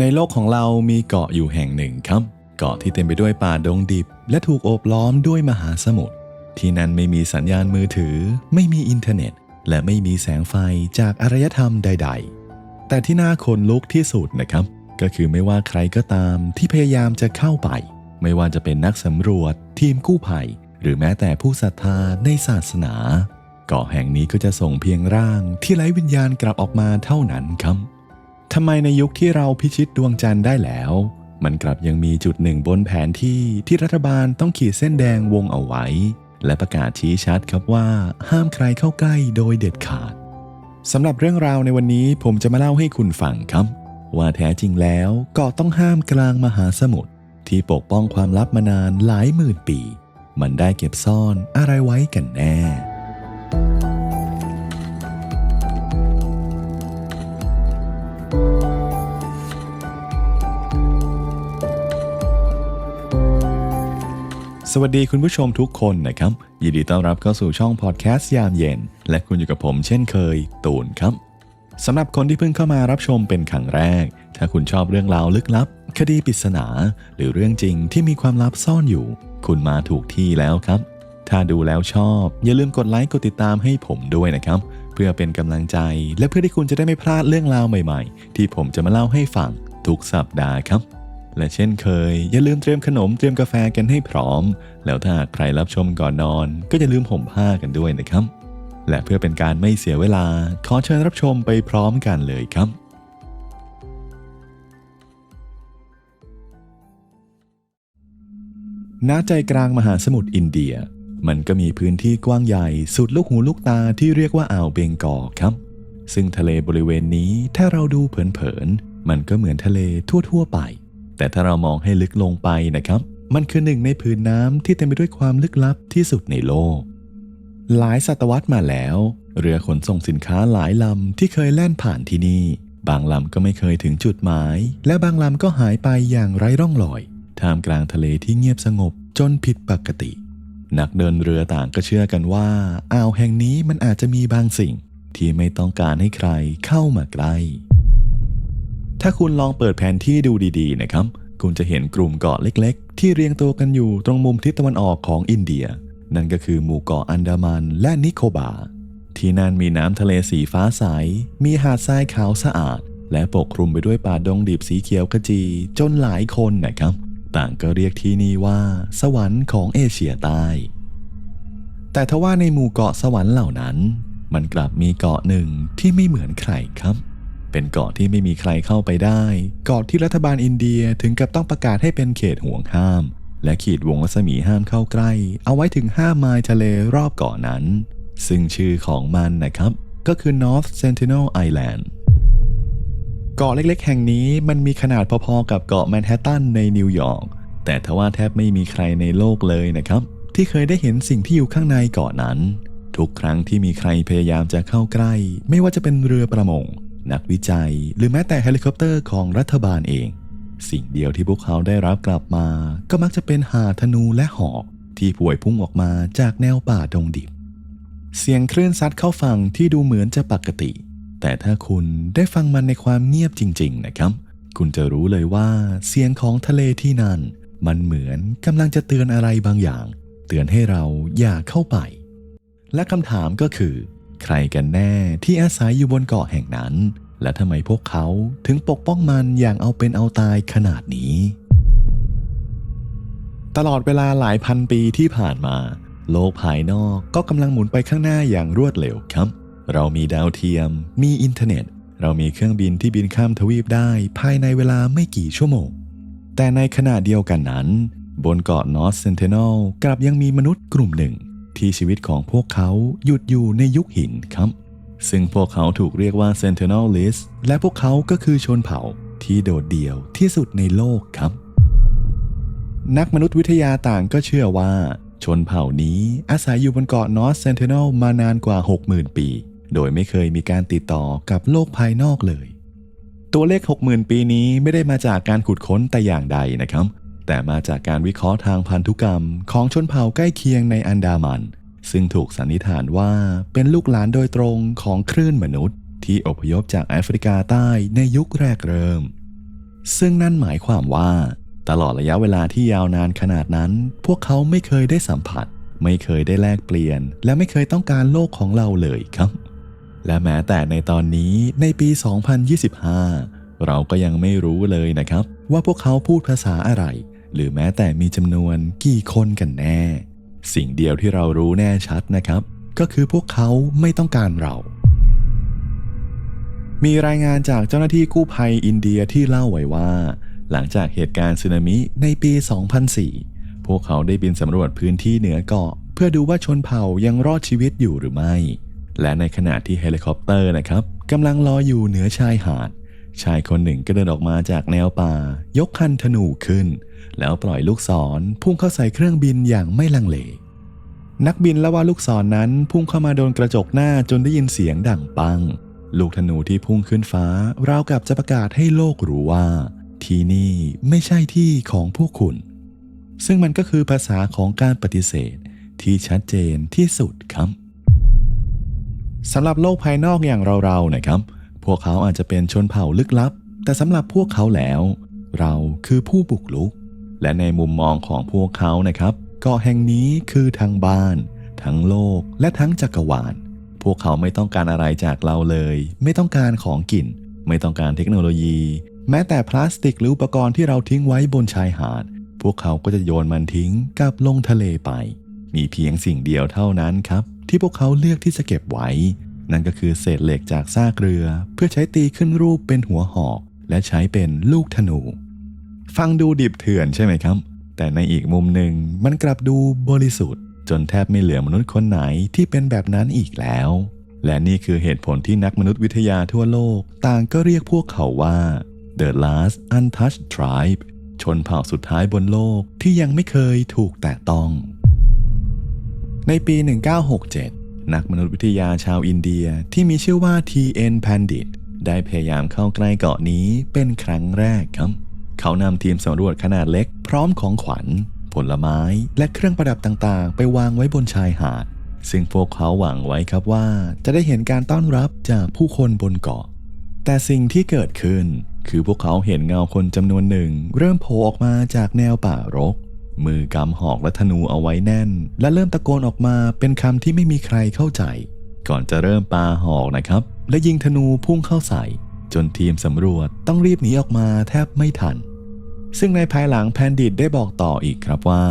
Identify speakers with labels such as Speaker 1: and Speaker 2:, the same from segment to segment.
Speaker 1: ในโลกของเรามีเกาะอยู่แห่งหนึ่งครับ เกาะที่เต็มไปด้วยป่าดงดิบ และถูกโอบล้อมด้วยมหาสมุทร ที่นั่นไม่มีสัญญาณมือถือ ไม่มีอินเทอร์เน็ต และไม่มีแสงไฟจากอารยธรรมใด ๆ แต่ที่น่าขนลุกที่สุดนะครับ ก็คือไม่ว่าใครก็ตามที่พยายามจะเข้าไป ไม่ว่าจะเป็นนักสำรวจ ทีมกู้ภัย หรือแม้แต่ผู้ศรัทธาในศาสนา เกาะแห่งนี้ก็จะส่งเพียงร่างที่ไร้วิญญาณกลับออกมาเท่านั้นครับ ทำไมในยุคที่เราพิชิตดวงจันทร์ได้แล้ว มันกลับยังมีจุดหนึ่งบนแผนที่ที่รัฐบาลต้องขีดเส้นแดงวงเอาไว้ และประกาศชี้ชัดครับว่า ห้ามใครเข้าใกล้โดยเด็ดขาดสำหรับเรื่องราวในวันนี้ผมจะมาเล่าให้คุณฟังครับ ว่าแท้จริงแล้วเกาะต้องห้ามกลางมหาสมุทรที่ปกป้องความลับมานานหลายหมื่นปี มันได้เก็บซ่อนอะไรไว้กันแน่ สวัสดีคุณผู้ชมทุกคนนะครับ ยินดีต้อนรับเข้าสู่ช่องพอดแคสต์ยามเย็น และคุณอยู่กับผมเช่นเคย ตูนครับสำหรับคนที่เพิ่งเข้ามารับชมเป็นครั้งแรก ถ้าคุณชอบเรื่องราวลึกลับ คดีปริศนา หรือเรื่องจริงที่มีความลับซ่อนอยู่ คุณมาถูกที่แล้วครับ ถ้าดูแล้วชอบ อย่าลืมกดไลค์กดติดตามให้ผมด้วยนะครับ เพื่อเป็นกำลังใจ และเพื่อที่คุณจะได้ไม่พลาดเรื่องราวใหม่ ๆ ที่ผมจะมาเล่าให้ฟังทุกสัปดาห์ครับ และเช่นเคย อย่าลืมเตรียมขนมเตรียมกาแฟกันให้พร้อม แล้วถ้าใครรับชมก่อนนอน ก็อย่าลืมห่มผ้ากันด้วยนะครับ และเพื่อเป็นการไม่เสียเวลา ขอเชิญรับชมไปพร้อมกันเลยครับณใจกลางมหาสมุทรอินเดีย มันก็มีพื้นที่กว้างใหญ่สุดลูกหูลูกตาที่เรียกว่าอ่าวเบงกอลครับ ซึ่งทะเลบริเวณนี้ถ้าเราดูเผินๆ มันก็เหมือนทะเลทั่วๆไป แต่ถ้าเรามองให้ลึกลงไปนะครับ มันคือหนึ่งในผืนน้ำที่เต็มไปด้วยความลึกลับที่สุดในโลก หลายศตวรรษมาแล้ว เรือขนส่งสินค้าหลายลำที่เคยแล่นผ่านที่นี่ บางลำก็ไม่เคยถึงจุดหมาย และบางลำก็หายไปอย่างไร้ร่องรอยท่ามกลางทะเลที่เงียบสงบจนผิดปกติ นักเดินเรือต่างก็เชื่อกันว่าอ่าวแห่งนี้มันอาจจะมีบางสิ่งที่ไม่ต้องการให้ใครเข้ามาใกล้ ถ้าคุณลองเปิดแผนที่ดูดีๆนะครับ คุณจะเห็นกลุ่มเกาะเล็กๆ ที่เรียงตัวกันอยู่ตรงมุมทิศตะวันออกของอินเดีย นั่นก็คือหมู่เกาะอันดามันและนิโคบาที่นั่นมีน้ำทะเลสีฟ้าใส มีหาดทรายขาวสะอาด และปกคลุมไปด้วยป่าดงดิบสีเขียวขจี จนหลายคนนะครับ ต่างก็เรียกที่นี่ว่า สวรรค์ของเอเชียใต้ แต่ทว่าในหมู่เกาะสวรรค์เหล่านั้น มันกลับมีเกาะหนึ่งที่ไม่เหมือนใครครับ เป็นเกาะที่ไม่มีใครเข้าไปได้ เกาะที่รัฐบาลอินเดียถึงกับต้องประกาศให้เป็นเขตห่วงห้าม และขีดวงรัศมีห้ามเข้าใกล้ เอาไว้ถึง 5 ไมล์ทะเลรอบเกาะนั้น ซึ่งชื่อของมันนะครับ ก็คือ North Sentinel Island เกาะเล็กๆ แห่งนี้มันมีขนาดพอๆ กับเกาะแมนฮัตตันในนิวยอร์ก แต่ทว่าแทบไม่มีใครในโลกเลยนะครับ ที่เคยได้เห็นสิ่งที่อยู่ข้างในเกาะนั้น ทุกครั้งที่มีใครพยายามจะเข้าใกล้ ไม่ว่าจะเป็นเรือประมง นักวิจัย หรือแม้แต่เฮลิคอปเตอร์ของรัฐบาลเอง สิ่งเดียวที่พวกเขาได้รับกลับมา ก็มักจะเป็นหาธนูและหอกที่ป่วยพุ่งออกมาจากแนวป่าดงดิบ เสียงคลื่นซัดเข้าฝั่งที่ดูเหมือนจะปกติ แต่ถ้าคุณได้ฟังมันในความเงียบจริง ๆ นะครับ คุณจะรู้เลยว่าเสียงของทะเลที่นั่น มันเหมือนกำลังจะเตือนอะไรบางอย่าง เตือนให้เราอย่าเข้าไป และคำถามก็คือ ใครกันแน่ที่อาศัยอยู่บนเกาะแห่งนั้น และทำไมพวกเขาถึงปกป้องมันอย่างเอาเป็นเอาตายขนาดนี้ ตลอดเวลาหลายพันปีที่ผ่านมา โลกภายนอกก็กำลังหมุนไปข้างหน้าอย่างรวดเร็วครับ เรามีดาวเทียม มีอินเทอร์เน็ต เรามีเครื่องบินที่บินข้ามทวีปได้ภายในเวลาไม่กี่ชั่วโมง แต่ในขณะเดียวกันนั้น บนเกาะนอร์ t เซนเทน a ลกลับยังมีมนุษย์กลุ่มหนึ่ง ที่ชีวิตของพวกเขาหยุดอยู่ในยุคหินครับ ซึ่งพวกเขาถูกเรียกว่า Sentinelist และพวกเขาก็คือชนเผ่าที่โดดเดี่ยวที่สุดในโลกครับ นักมนุษยวิทยาต่างก็เชื่อว่า ชนเผ่านี้อาศัยอยู่บนเกาะนอร์ t เซนเทน a ลมานานกว่า 60,000 ปี โดยไม่เคยมีการติดต่อกับโลกภายนอกเลย ตัวเลข 60,000 ปีนี้ไม่ได้มาจากการขุดค้นแต่อย่างใดนะครับ แต่มาจากการวิเคราะห์ทางพันธุกรรมของชนเผ่าใกล้เคียงในอันดามัน ซึ่งถูกสันนิษฐานว่าเป็นลูกหลานโดยตรงของคลื่นมนุษย์ ที่อพยพจากแอฟริกาใต้ในยุคแรกเริ่ม ซึ่งนั่นหมายความว่า ตลอดระยะเวลาที่ยาวนานขนาดนั้น พวกเขาไม่เคยได้สัมผัส ไม่เคยได้แลกเปลี่ยน และไม่เคยต้องการโลกของเราเลยครับ และแม้แต่ในตอนนี้ในปี 2025 เราก็ยังไม่รู้เลยนะครับ ว่าพวกเขาพูดภาษาอะไร หรือแม้แต่มีจำนวนกี่คนกันแน่ สิ่งเดียวที่เรารู้แน่ชัดนะครับ ก็คือพวกเขาไม่ต้องการเรา มีรายงานจากเจ้าหน้าที่กู้ภัยอินเดียที่เล่าไว้ว่า หลังจากเหตุการณ์สึนามิในปี 2004 พวกเขาได้บินสำรวจพื้นที่เหนือเกาะ เพื่อดูว่าชนเผ่ายังรอดชีวิตอยู่หรือไม่ และในขณะที่เฮลิคอปเตอร์นะครับกำลังลอยอยู่เหนือชายหาด ชายคนหนึ่งก็เดินออกมาจากแนวป่า ยกคันธนูขึ้น แล้วปล่อยลูกศรพุ่งเข้าใส่เครื่องบินอย่างไม่ลังเล นักบินเล่าว่าลูกศรนนั้นพุ่งเข้ามาโดนกระจกหน้าจนได้ยินเสียงดังปัง ลูกธนูที่พุ่งขึ้นฟ้าราวกับจะประกาศให้โลกรู้ว่า ที่นี่ไม่ใช่ที่ของพวกคุณ ซึ่งมันก็คือภาษาของการปฏิเสธที่ชัดเจนที่สุดครับสำหรับโลกภายนอกอย่างเราๆนะครับ พวกเขาอาจจะเป็นชนเผ่าลึกลับ แต่สำหรับพวกเขาแล้ว เราคือผู้บุกลุก และในมุมมองของพวกเขานะครับเกาะแห่งนี้คือทั้งบ้าน ทั้งโลกและทั้งจักรวาล พวกเขาไม่ต้องการอะไรจากเราเลย ไม่ต้องการของกิน ไม่ต้องการเทคโนโลยี แม้แต่พลาสติกหรืออุปกรณ์ที่เราทิ้งไว้บนชายหาด พวกเขาก็จะโยนมันทิ้งกลับลงทะเลไป มีเพียงสิ่งเดียวเท่านั้นครับ ที่พวกเขาเลือกที่จะเก็บไว้ นั่นก็คือเศษเหล็กจากซากเรือ เพื่อใช้ตีขึ้นรูปเป็นหัวหอก และใช้เป็นลูกธนู ฟังดูดิบเถื่อนใช่ไหมครับ แต่ในอีกมุมหนึ่งมันกลับดูบริสุทธิ์ จนแทบไม่เหลือมนุษย์คนไหนที่เป็นแบบนั้นอีกแล้ว และนี่คือเหตุผลที่นักมนุษยวิทยาทั่วโลก ต่างก็เรียกพวกเขาว่า The Last Untouched Tribe ชนเผ่าสุดท้ายบนโลกที่ยังไม่เคยถูกแตะต้อง ในปี 1967 นักมนุษยวิทยาชาวอินเดียที่มีชื่อว่า T.N. Pandit ได้พยายามเข้าใกล้เกาะนี้เป็นครั้งแรกครับ เขานำทีมสำรวจขนาดเล็กพร้อมของขวัญ ผลไม้และเครื่องประดับต่างๆ ไปวางไว้บนชายหาด ซึ่งพวกเขาหวังไว้ครับว่า จะได้เห็นการต้อนรับจากผู้คนบนเกาะ แต่สิ่งที่เกิดขึ้น คือพวกเขาเห็นเงาคนจำนวนหนึ่ง เริ่มโผล่ออกมาจากแนวป่ารก มือกำหอกและธนูเอาไว้แน่น และเริ่มตะโกนออกมาเป็นคำที่ไม่มีใครเข้าใจ ก่อนจะเริ่มปาหอกนะครับ และยิงธนูพุ่งเข้าใส่ จนทีมสำรวจต้องรีบหนีออกมาแทบไม่ทัน ซึ่งในภายหลังแพนดิตได้บอกต่ออีกครับว่า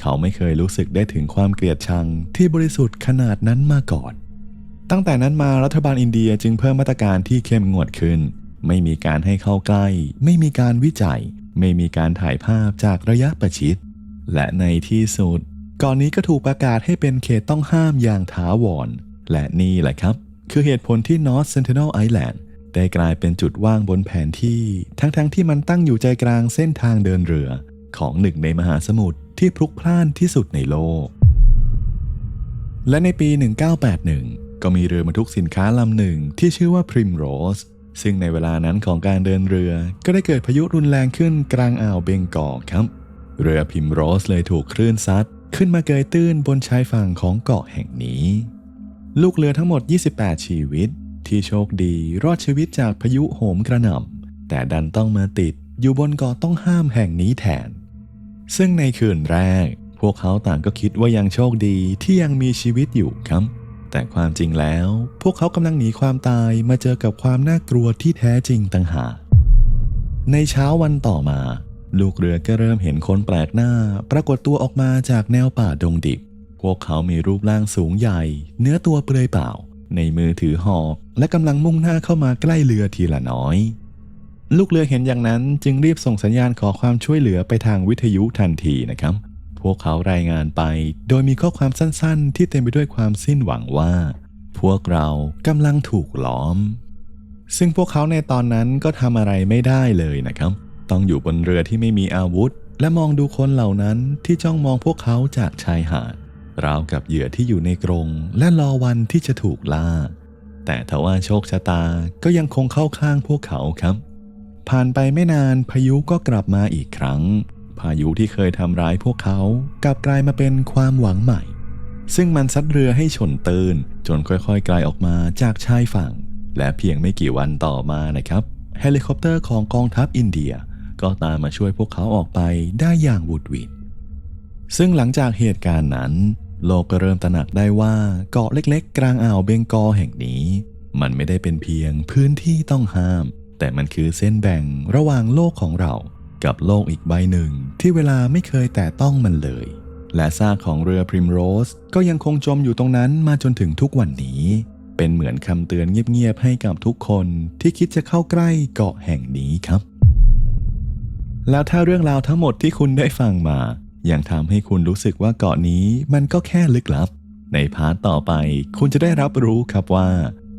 Speaker 1: เขาไม่เคยรู้สึกได้ถึงความเกลียดชังที่บริสุทธิ์ขนาดนั้นมาก่อน ตั้งแต่นั้นมารัฐบาลอินเดียจึงเพิ่มมาตรการที่เข้มงวดขึ้น ไม่มีการให้เข้าใกล้ ไม่มีการวิจัย ไม่มีการถ่ายภาพจากระยะประชิด และในที่สุดก่อนนี้ก็ถูกประกาศให้เป็นเขตต้องห้ามอย่างถาวร และนี่แหละครับ คือเหตุผลที่ North Sentinel Island ได้กลายเป็นจุดว่างบนแผนที่ ทั้งๆทที่มันตั้งอยู่ใจกลางเส้นทางเดินเรือ ของหนึ่งในมหาสมุทรที่พลุกพล่านที่สุดในโลก และในปี 1981 ก็มีเรือบรรทุกสินค้าลำหนึ่งที่ชื่อว่า Primrose ซึ่งในเวลานั้นของการเดินเรือ ก็ได้เกิดพายุรุนแรงขึ้นกลางอ่าวเบงกอลครับ เรือพิมโรสเลยถูกคลื่นซัด ขึ้นมาเกยตื้นบนชายฝั่งของเกาะแห่งนี้ ลูกเรือทั้งหมด 28 ชีวิต ที่โชคดีรอดชีวิตจากพายุโหมกระหน่ำแต่ดันต้องมาติดอยู่บนเกาะต้องห้ามแห่งนี้แทน ซึ่งในคืนแรก พวกเขาต่างก็คิดว่ายังโชคดีที่ยังมีชีวิตอยู่ครับ แต่ความจริงแล้ว พวกเขากำลังหนีความตายมาเจอกับความน่ากลัวที่แท้จริงต่างหากในเช้าวันต่อมา ลูกเรือก็เริ่มเห็นคนแปลกหน้า ปรากฏตัวออกมาจากแนวป่าดงดิบ พวกเขามีรูปร่างสูงใหญ่ เนื้อตัวเปลือยเปล่า ในมือถือหอก และกำลังมุ่งหน้าเข้ามาใกล้เรือทีละน้อย ลูกเรือเห็นอย่างนั้นจึงรีบส่งสัญญาณขอความช่วยเหลือไปทางวิทยุทันทีนะครับ พวกเขารายงานไป โดยมีข้อความสั้นๆ ที่เต็มไปด้วยความสิ้นหวังว่า พวกเรากำลังถูกล้อม ซึ่งพวกเขาในตอนนั้นก็ทำอะไรไม่ได้เลยนะครับ ต้องอยู่บนเรือที่ไม่มีอาวุธ และมองดูคนเหล่านั้นที่จ้องมองพวกเขาจากชายหาด ราวกับเหยื่อที่อยู่ในกรงและรอวันที่จะถูกล่า แต่ทว่าโชคชะตาก็ยังคงเข้าข้างพวกเขาครับ ผ่านไปไม่นานพายุก็กลับมาอีกครั้ง พายุที่เคยทำร้ายพวกเขากลับกลายมาเป็นความหวังใหม่ ซึ่งมันซัดเรือให้ชนตื่นจนค่อยๆไกลออกมาจากชายฝั่ง และเพียงไม่กี่วันต่อมานะครับเฮลิคอปเตอร์ของกองทัพอินเดีย ก็ตามมาช่วยพวกเขาออกไปได้อย่างหวุดหวิดซึ่งหลังจากเหตุการณ์นั้น โลกก็เริ่มตระหนักได้ว่าเกาะเล็กๆ กลางอ่าวเบงกอแห่งนี้ มันไม่ได้เป็นเพียงพื้นที่ต้องห้าม แต่มันคือเส้นแบ่งระหว่างโลกของเรา กับโลกอีกใบหนึ่งที่เวลาไม่เคยแตะต้องมันเลย และซากของเรือพริมโรส ก็ยังคงจมอยู่ตรงนั้นมาจนถึงทุกวันนี้ เป็นเหมือนคำเตือนเงียบๆให้กับทุกคนที่คิดจะเข้าใกล้เกาะแห่งนี้ครับ แล้วถ้าเรื่องราวทั้งหมดที่คุณได้ฟังมา ยังทำให้คุณรู้สึกว่าเกาะนี้มันก็แค่ลึกลับ ในพาร์ทต่อไป คุณจะได้รับรู้ครับว่า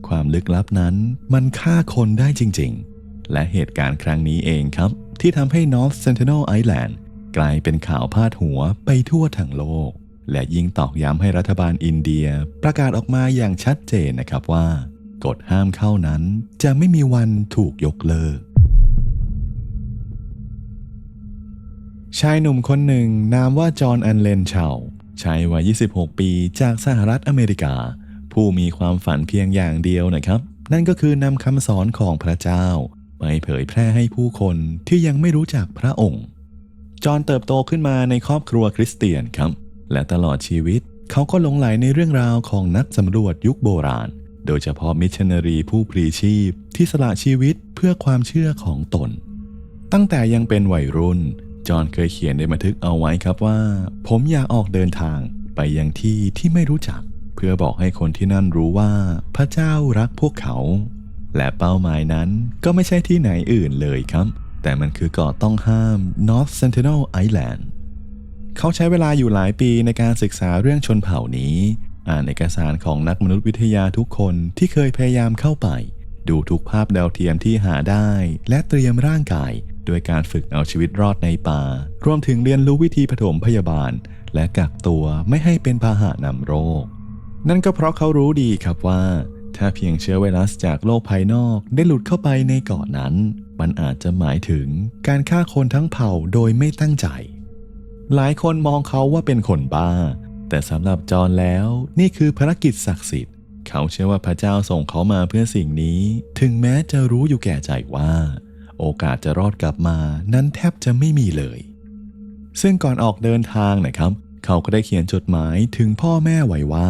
Speaker 1: ความลึกลับนั้นมันฆ่าคนได้จริง ๆ และเหตุการณ์ครั้งนี้เองครับ ที่ทำให้ North Sentinel Island กลายเป็นข่าวพาดหัวไปทั่วทั้งโลก และยิ่งตอกย้ำให้รัฐบาลอินเดียประกาศออกมาอย่างชัดเจนนะครับว่า กฎห้ามเข้านั้นจะไม่มีวันถูกยกเลิก ชายหนุ่มคนหนึ่งนามว่าจอห์นอันเลนเชาชายวัย 26 ปีจากสหรัฐอเมริกา ผู้มีความฝันเพียงอย่างเดียวนะครับ นั่นก็คือนำคำสอนของพระเจ้า ไปเผยแพร่ให้ผู้คนที่ยังไม่รู้จักพระองค์ จอห์นเติบโตขึ้นมาในครอบครัวคริสเตียนครับ และตลอดชีวิตเขาก็หลงไหลในเรื่องราวของนักสำรวจยุคโบราณ โดยเฉพาะมิชชันนารีผู้พลีชีพที่สละชีวิตเพื่อความเชื่อของตน ตั้งแต่ยังเป็นวัยรุ่น จอห์นเคยเขียนในบันทึกเอาไว้ครับว่า ผมอยากออกเดินทางไปยังที่ที่ไม่รู้จัก เพื่อบอกให้คนที่นั่นรู้ว่า พระเจ้ารักพวกเขา และเป้าหมายนั้นก็ไม่ใช่ที่ไหนอื่นเลยครับ แต่มันคือเกาะต้องห้าม North Sentinel Island เขาใช้เวลาอยู่หลายปีในการศึกษาเรื่องชนเผ่านี้ อ่านเอกสารของนักมนุษยวิทยาทุกคนที่เคยพยายามเข้าไป ดูทุกภาพดาวเทียมที่หาได้ และเตรียมร่างกาย โดยการฝึกเอาชีวิตรอดในป่า รวมถึงเรียนรู้วิธีผถมพยาบาล และกักตัวไม่ให้เป็นพาหะนำโรค นั่นก็เพราะเขารู้ดีครับว่า ถ้าเพียงเชื้อไวรัสจากโลกภายนอกได้หลุดเข้าไปในเกาะนั้น มันอาจจะหมายถึงการฆ่าคนทั้งเผ่าโดยไม่ตั้งใจ หลายคนมองเขาว่าเป็นคนบ้า แต่สำหรับจอห์นแล้วนี่คือภารกิจศักดิ์สิทธิ์เขาเชื่อว่าพระเจ้าส่งเขามาเพื่อสิ่งนี้ ถึงแม้จะรู้อยู่แก่ใจว่า โอกาสจะรอดกลับมานั้นแทบจะไม่มีเลย ซึ่งก่อนออกเดินทางนะครับ เขาก็ได้เขียนจดหมายถึงพ่อแม่ไว้ว่า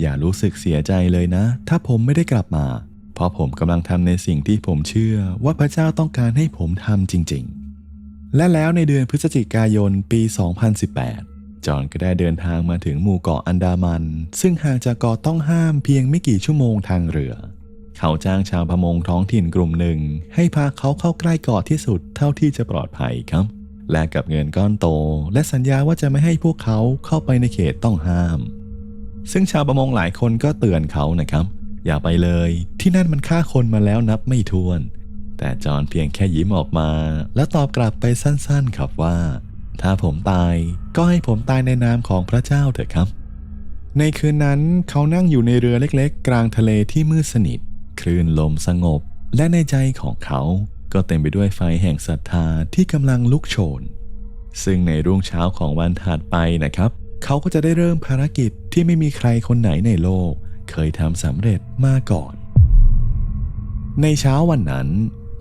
Speaker 1: อย่ารู้สึกเสียใจเลยนะ ถ้าผมไม่ได้กลับมา เพราะผมกำลังทำในสิ่งที่ผมเชื่อว่าพระเจ้าต้องการให้ผมทำจริง ๆ และแล้วในเดือนพฤศจิกายนปี 2018 จอห์นก็ได้เดินทางมาถึงหมู่เกาะอันดามัน ซึ่งห่างจากเกาะต้องห้ามเพียงไม่กี่ชั่วโมงทางเรือ เขาจ้างชาวประมงท้องถิ่นกลุ่มหนึ่ง ให้พาเขาเข้าใกล้เกาะที่สุดเท่าที่จะปลอดภัยครับ แลกกับเงินก้อนโต และสัญญาว่าจะไม่ให้พวกเขาเข้าไปในเขตต้องห้าม ซึ่งชาวประมงหลายคนก็เตือนเขานะครับ อย่าไปเลย ที่นั่นมันฆ่าคนมาแล้วนับไม่ถ้วน แต่จอห์นเพียงแค่ยิ้มออกมา แล้วตอบกลับไปสั้นๆครับว่า ถ้าผมตายก็ให้ผมตายในนามของพระเจ้าเถอะครับ ในคืนนั้นเขานั่งอยู่ในเรือเล็ก ๆ กลางทะเลที่มืดสนิท คลื่นลมสงบ และในใจของเขาก็เต็มไปด้วยไฟแห่งศรัทธาที่กำลังลุกโชน ซึ่งในรุ่งเช้าของวันถัดไปนะครับ เขาก็จะได้เริ่มภารกิจที่ไม่มีใครคนไหนในโลก เคยทำสำเร็จมาก่อน ในเช้าวันนั้น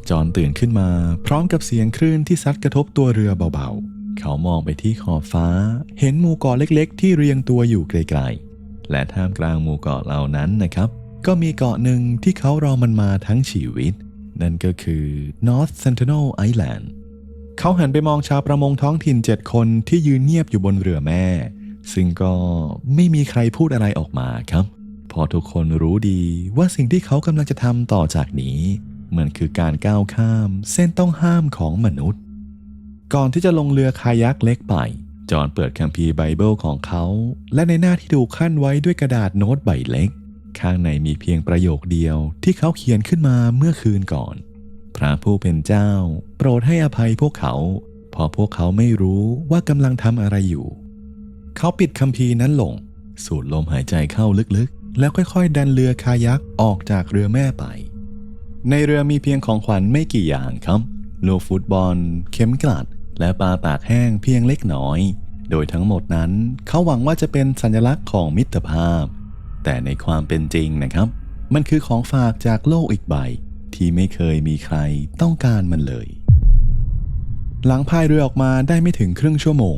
Speaker 1: จอห์นตื่นขึ้นมาพร้อมกับเสียงคลื่นที่ซัดกระทบตัวเรือเบาๆ เขามองไปที่ขอบฟ้า เห็นหมู่เกาะเล็กๆ ที่เรียงตัวอยู่ไกลๆ และท่ามกลางหมู่เกาะเหล่านั้นนะครับ ก็มีเกาะหนึ่งที่เขารอมันมาทั้งชีวิต นั่นก็คือ North Sentinel Island เขาหันไปมองชาวประมงท้องถิ่นเจ็ดคนที่ยืนเงียบอยู่บนเรือแม่ ซึ่งก็ไม่มีใครพูดอะไรออกมาครับเพอทุกคนรู้ดีว่าสิ่งที่เขากำลังจะทำต่อจากนี้มันคือการก้าวข้ามเส้นต้องห้ามของมนุษย์ ก่อนที่จะลงเรือคายักเล็กไป จอห์นเปิดคัมภีร์ไบเบิลของเขา และในหน้าที่ถูกขั้นไว้ด้วยกระดาษโน้ตใบเล็ก ข้างในมีเพียงประโยคเดียวที่เขาเขียนขึ้นมาเมื่อคืนก่อน พระผู้เป็นเจ้า โปรดให้อภัยพวกเขาเพราะพวกเขาไม่รู้ว่ากำลังทำอะไรอยู่ เขาปิดคัมภีร์นั้นลง สูดลมหายใจเข้าลึกๆ แล้วค่อยๆ ดันเรือคายักออกจากเรือแม่ไป ในเรือมีเพียงของขวัญไม่กี่อย่างครับลูกฟุตบอล เข็มกลัด และปลาตากแห้งเพียงเล็กน้อย โดยทั้งหมดนั้นเขาหวังว่าจะเป็นสัญลักษณ์ของมิตรภาพ แต่ในความเป็นจริงนะครับ มันคือของฝากจากโลกอีกใบ ที่ไม่เคยมีใครต้องการมันเลย หลังพายเรือออกมาได้ไม่ถึงครึ่งชั่วโมง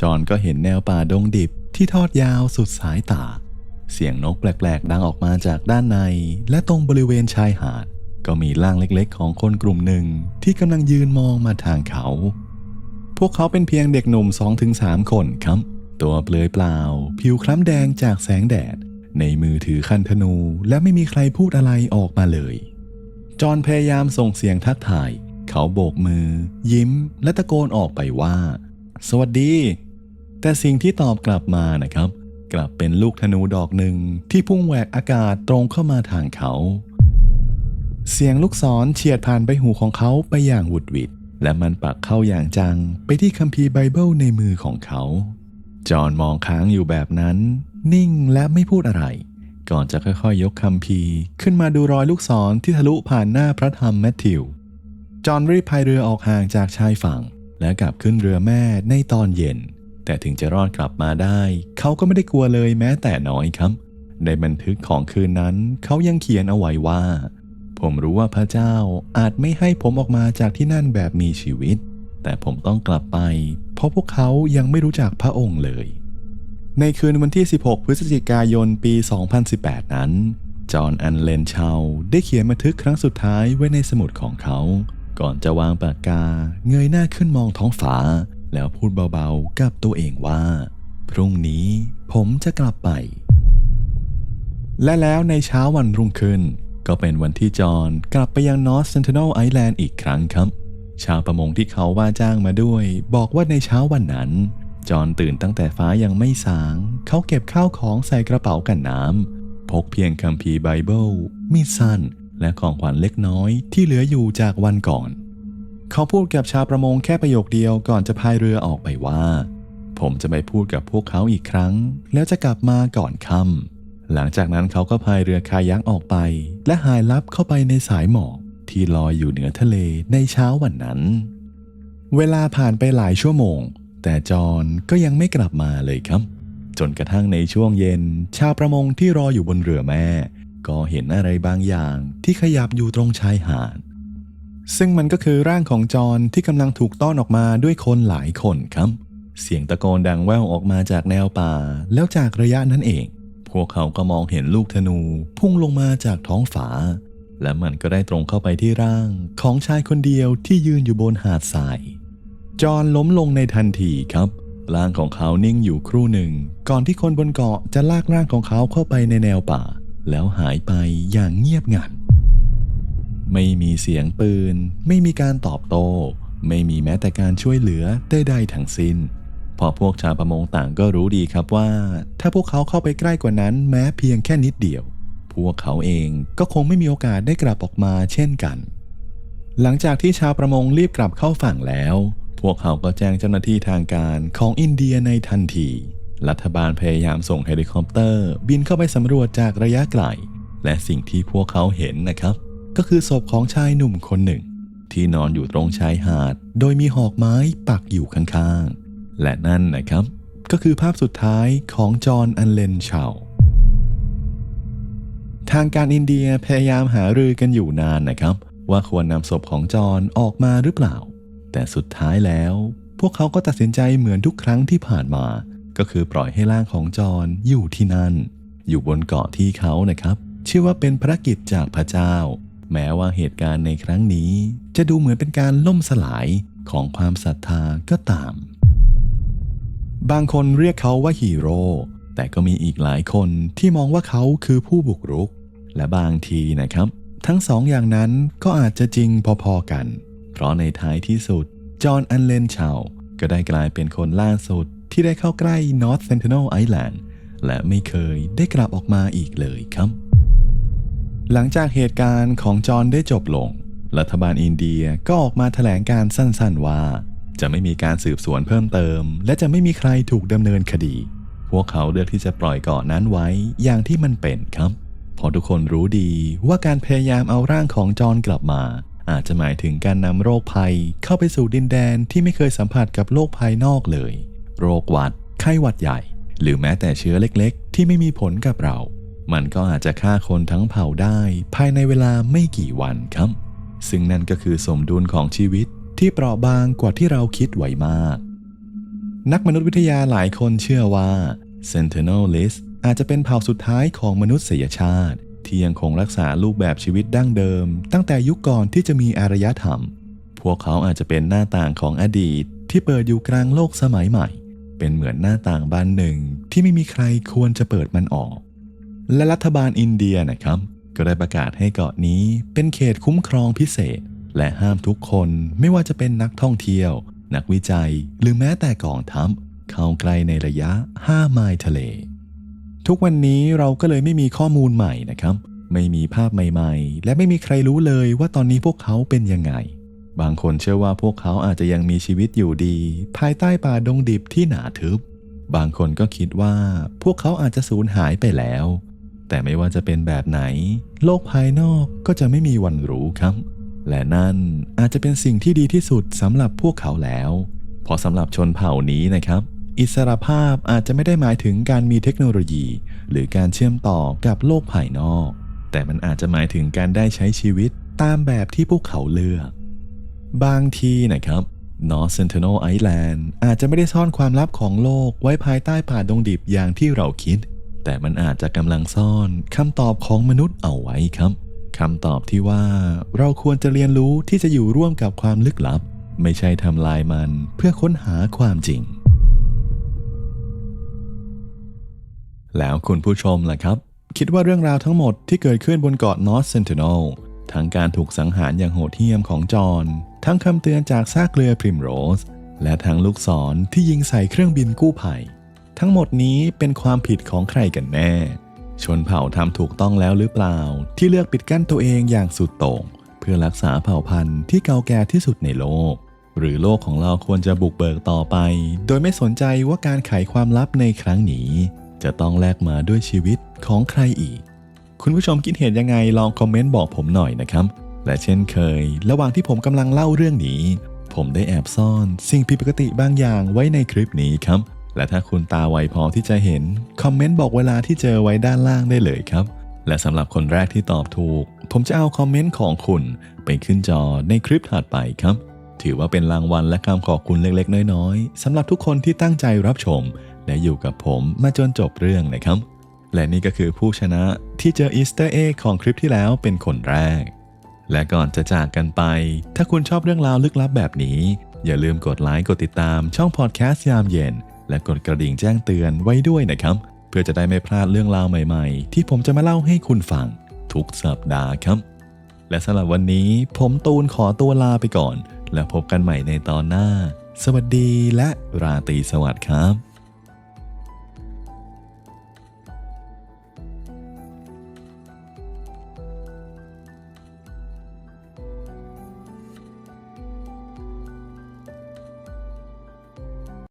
Speaker 1: จอห์นก็เห็นแนวป่าดงดิบที่ทอดยาวสุดสายตา เสียงนกแปลกๆ ดังออกมาจากด้านใน และตรงบริเวณชายหาด ก็มีร่างเล็กๆ ของคนกลุ่มหนึ่งที่กำลังยืนมองมาทางเขา พวกเขาเป็นเพียงเด็กหนุ่ม 2-3 คนครับ ตัวเปลือยเปล่า ผิวคล้ำแดงจากแสงแดด ในมือถือคันธนูและไม่มีใครพูดอะไรออกมาเลย จอห์นพยายามส่งเสียงทักทาย เขาโบกมือ ยิ้ม และตะโกนออกไปว่า สวัสดี แต่สิ่งที่ตอบกลับมานะครับ กลับเป็นลูกธนูดอกหนึ่งที่พุ่งแหวกอากาศตรงเข้ามาทางเขา เสียงลูกศรเฉียดผ่านใบหูของเขาไปอย่างหวุดหวิดและมันปักเข้าอย่างจังไปที่คัมภีร์ไบเบิลในมือของเขา จอห์นมองค้างอยู่แบบนั้น นิ่งและไม่พูดอะไร ก่อนจะค่อยๆ ยกคัมภีขึ้นมาดูรอยลูกศรที่ทะลุผ่านหน้าพระธรรมแมทธิว จอห์นรีบพายเรือออกห่างจากชายฝั่ง และกลับขึ้นเรือแม่ในตอนเย็น แต่ถึงจะรอดกลับมาได้ เขาก็ไม่ได้กลัวเลยแม้แต่น้อยครับ ในบันทึกของคืนนั้น เขายังเขียนเอาไว้ว่า ผมรู้ว่าพระเจ้าอาจไม่ให้ผมออกมาจากที่นั่นแบบมีชีวิต แต่ผมต้องกลับไป เพราะพวกเขายังไม่รู้จักพระองค์เลย ในคืนวันที่ 16 พฤศจิกายนปี 2018 นั้น จอห์น อันเลนชาวได้เขียนบันทึกครั้งสุดท้ายไว้ในสมุดของเขา ก่อนจะวางปากกา เงยหน้าขึ้นมองท้องฟ้า แล้วพูดเบาๆ กับตัวเองว่า พรุ่งนี้ผมจะกลับไป และแล้วในเช้าวันรุ่งขึ้น ก็เป็นวันที่จอห์นกลับไปยังนอร์ t เซน t น n ลไอแลนด์อีกครั้งครับ ชาวประมงที่เขาว่าจ้างมาด้วย บอกว่าในเช้าวันนั้น จอนตื่นตั้งแต่ฟ้ายังไม่สาง เขาเก็บข้าวของใส่กระเป๋ากันน้ำ พกเพียงคัมภีร์ไบเบิล มีดสั้น และของขวัญเล็กน้อยที่เหลืออยู่จากวันก่อน เขาพูดกับชาวประมงแค่ประโยคเดียวก่อนจะพายเรือออกไปว่า ผมจะไปพูดกับพวกเขาอีกครั้ง แล้วจะกลับมาก่อนค่ำหลังจากนั้นเขาก็พายเรือคายักออกไป และหายลับเข้าไปในสายหมอกที่ลอยอยู่เหนือทะเลในเช้าวันนั้น เวลาผ่านไปหลายชั่วโมง แต่จอห์นก็ยังไม่กลับมาเลยครับ จนกระทั่งในช่วงเย็น ชาวประมงที่รออยู่บนเรือแม่ ก็เห็นอะไรบางอย่างที่ขยับอยู่ตรงชายหาด ซึ่งมันก็คือร่างของจอห์นที่กำลังถูกต้อนออกมาด้วยคนหลายคนครับ เสียงตะโกนดังแว่วออกมาจากแนวป่า แล้วจากระยะนั้นเอง พวกเขาก็มองเห็นลูกธนูพุ่งลงมาจากท้องฝา และมันก็ได้ตรงเข้าไปที่ร่างของชายคนเดียวที่ยืนอยู่บนหาดทราย จอนล้มลงในทันทีครับร่างของเขานิ่งอยู่ครู่หนึ่ง ก่อนที่คนบนเกาะจะลากร่างของเขาเข้าไปในแนวป่า แล้วหายไปอย่างเงียบงัน ไม่มีเสียงปืน ไม่มีการตอบโต้ ไม่มีแม้แต่การช่วยเหลือใดๆทั้งสิ้นเพอพวกชาวประมงต่างก็รู้ดีครับว่า ถ้าพวกเขาเข้าไปใกล้กว่านั้นแม้เพียงแค่นิดเดียว พวกเขาเองก็คงไม่มีโอกาสได้กลับออกมาเช่นกัน หลังจากที่ชาวประมงรีบกลับเข้าฝั่งแล้ว พวกเขาก็แจ้งเจ้าหน้าที่ทางการของอินเดียในทันที รัฐบาลพยายามส่งเฮลิคอปเตอร์ บินเข้าไปสำรวจจากระยะไกล และสิ่งที่พวกเขาเห็นนะครับ ก็คือศพของชายหนุ่มคนหนึ่ง ที่นอนอยู่ตรงชายหาด โดยมีหอกไม้ปักอยู่ข้างๆ และนั่นนะครับ ก็คือภาพสุดท้ายของจอห์นอันเลนชาวทางการอินเดียพยายามหารือกันอยู่นานนะครับ ว่าควรนำศพของจอห์นออกมาหรือเปล่า แต่สุดท้ายแล้ว พวกเขาก็ตัดสินใจเหมือนทุกครั้งที่ผ่านมา ก็คือปล่อยให้ร่างของจอห์นอยู่ที่นั่น อยู่บนเกาะที่เขานะครับ เชื่อว่าเป็นภารกิจจากพระเจ้า แม้ว่าเหตุการณ์ในครั้งนี้ จะดูเหมือนเป็นการล่มสลายของความศรัทธาก็ตาม บางคนเรียกเขาว่าฮีโร่แต่ก็มีอีกหลายคนที่มองว่าเขาคือผู้บุกรุก และบางทีนะครับ ทั้งสองอย่างนั้นก็อาจจะจริงพอๆกัน เพราะในท้ายที่สุด จอห์นอันเลนชาวก็ได้กลายเป็นคนล่าสุดที่ได้เข้าใกล้ North Sentinel Island และไม่เคยได้กลับออกมาอีกเลยครับ หลังจากเหตุการณ์ของจอห์นได้จบลง รัฐบาลอินเดียก็ออกมาแถลงการสั้นๆว่า จะไม่มีการสืบสวนเพิ่มเติม และจะไม่มีใครถูกดำเนินคดี พวกเขาเลือกที่จะปล่อยเกาะนั้นไว้อย่างที่มันเป็นครับ เพราะทุกคนรู้ดีว่าการพยายามเอาร่างของจอห์นกลับมา อาจจะหมายถึงการนำโรคภัยเข้าไปสู่ดินแดนที่ไม่เคยสัมผัสกับโรคภายนอกเลย โรคหวัด ไข้หวัดใหญ่ หรือแม้แต่เชื้อเล็กๆ ที่ไม่มีผลกับเรา มันก็อาจจะฆ่าคนทั้งเผ่าได้ ภายในเวลาไม่กี่วันครับ ซึ่งนั่นก็คือสมดุลของชีวิตที่เปราะบางกว่าที่เราคิดไว้มาก นักมนุษยวิทยาหลายคนเชื่อว่า Sentinel List อาจจะเป็นเผ่าสุดท้ายของมนุษยชาติ ที่ยังคงรักษารูปแบบชีวิตดั้งเดิม ตั้งแต่ยุคก่อนที่จะมีอารยธรรม พวกเขาอาจจะเป็นหน้าต่างของอดีตที่เปิดอยู่กลางโลกสมัยใหม่ เป็นเหมือนหน้าต่างบานหนึ่งที่ไม่มีใครควรจะเปิดมันออก และรัฐบาลอินเดียนะครับ ก็ได้ประกาศให้เกาะนี้เป็นเขตคุ้มครองพิเศษ และห้ามทุกคนไม่ว่าจะเป็นนักท่องเที่ยว นักวิจัย หรือแม้แต่กองทัพเข้าใกล้ในระยะ 5 ไมล์ทะเล ทุกวันนี้เราก็เลยไม่มีข้อมูลใหม่นะครับ ไม่มีภาพใหม่ๆ และไม่มีใครรู้เลยว่าตอนนี้พวกเขาเป็นยังไง บางคนเชื่อว่าพวกเขาอาจจะยังมีชีวิตอยู่ดี ภายใต้ป่าดงดิบที่หนาทึบ บางคนก็คิดว่าพวกเขาอาจจะสูญหายไปแล้ว แต่ไม่ว่าจะเป็นแบบไหน โลกภายนอกก็จะไม่มีวันรู้ครับ และนั่นอาจจะเป็นสิ่งที่ดีที่สุดสำหรับพวกเขาแล้ว เพราะสำหรับชนเผ่านี้นะครับ อิสรภาพอาจจะไม่ได้หมายถึงการมีเทคโนโลยี หรือการเชื่อมต่อกับโลกภายนอก แต่มันอาจจะหมายถึงการได้ใช้ชีวิตตามแบบที่พวกเขาเลือก บางทีนะครับ North Sentinel Island อาจจะไม่ได้ซ่อนความลับของโลกไว้ภายใต้ป่าดงดิบอย่างที่เราคิด แต่มันอาจจะกำลังซ่อนคำตอบของมนุษย์เอาไว้ครับคำตอบที่ว่าเราควรจะเรียนรู้ที่จะอยู่ร่วมกับความลึกลับ ไม่ใช่ทำลายมันเพื่อค้นหาความจริง แล้วคุณผู้ชมล่ะครับ คิดว่าเรื่องราวทั้งหมดที่เกิดขึ้นบนเกาะ North Sentinel ทั้งการถูกสังหารอย่างโหดเหี้ยมของจอห์นทั้งคำเตือนจากซากเรือพริมโรส และทั้งลูกศรที่ยิงใส่เครื่องบินกู้ภัย ทั้งหมดนี้เป็นความผิดของใครกันแน่ ชนเผ่าทำถูกต้องแล้วหรือเปล่า ที่เลือกปิดกั้นตัวเองอย่างสุดโต่งเพื่อรักษาเผ่าพันธุ์ที่เก่าแก่ที่สุดในโลก หรือโลกของเราควรจะบุกเบิกต่อไป โดยไม่สนใจว่าการไขความลับในครั้งนี้ จะต้องแลกมาด้วยชีวิตของใครอีก คุณผู้ชมคิดเห็นยังไงลองคอมเมนต์บอกผมหน่อยนะครับ และเช่นเคย ระหว่างที่ผมกำลังเล่าเรื่องนี้ ผมได้แอบซ่อนสิ่งผิดปกติบางอย่างไว้ในคลิปนี้ครับ และถ้าคุณตาไวพอที่จะเห็น คอมเมนต์บอกเวลาที่เจอไว้ด้านล่างได้เลยครับ และสำหรับคนแรกที่ตอบถูก ผมจะเอาคอมเมนต์ของคุณไปขึ้นจอในคลิปถัดไปครับถือว่าเป็นรางวัลและคำขอบคุณเล็กๆ น้อยๆสำหรับทุกคนที่ตั้งใจรับชม และอยู่กับผมมาจนจบเรื่องนะครับ และนี่ก็คือผู้ชนะที่เจออีสเตอร์เอ็กของคลิปที่แล้วเป็นคนแรก และก่อนจะจากกันไป ถ้าคุณชอบเรื่องราวลึกลับแบบนี้ อย่าลืมกดไลค์กดติดตามช่องพอดแคสต์ยามเย็น และกดกระดิ่งแจ้งเตือนไว้ด้วยนะครับ เพื่อจะได้ไม่พลาดเรื่องราวใหม่ๆ ที่ผมจะมาเล่าให้คุณฟังทุกสัปดาห์ครับและสำหรับวันนี้ผมตูนขอตัวลาไปก่อน แล้วพบกันใหม่ในตอนหน้า สวัสดีและราตรีสวัสดิ์ครับ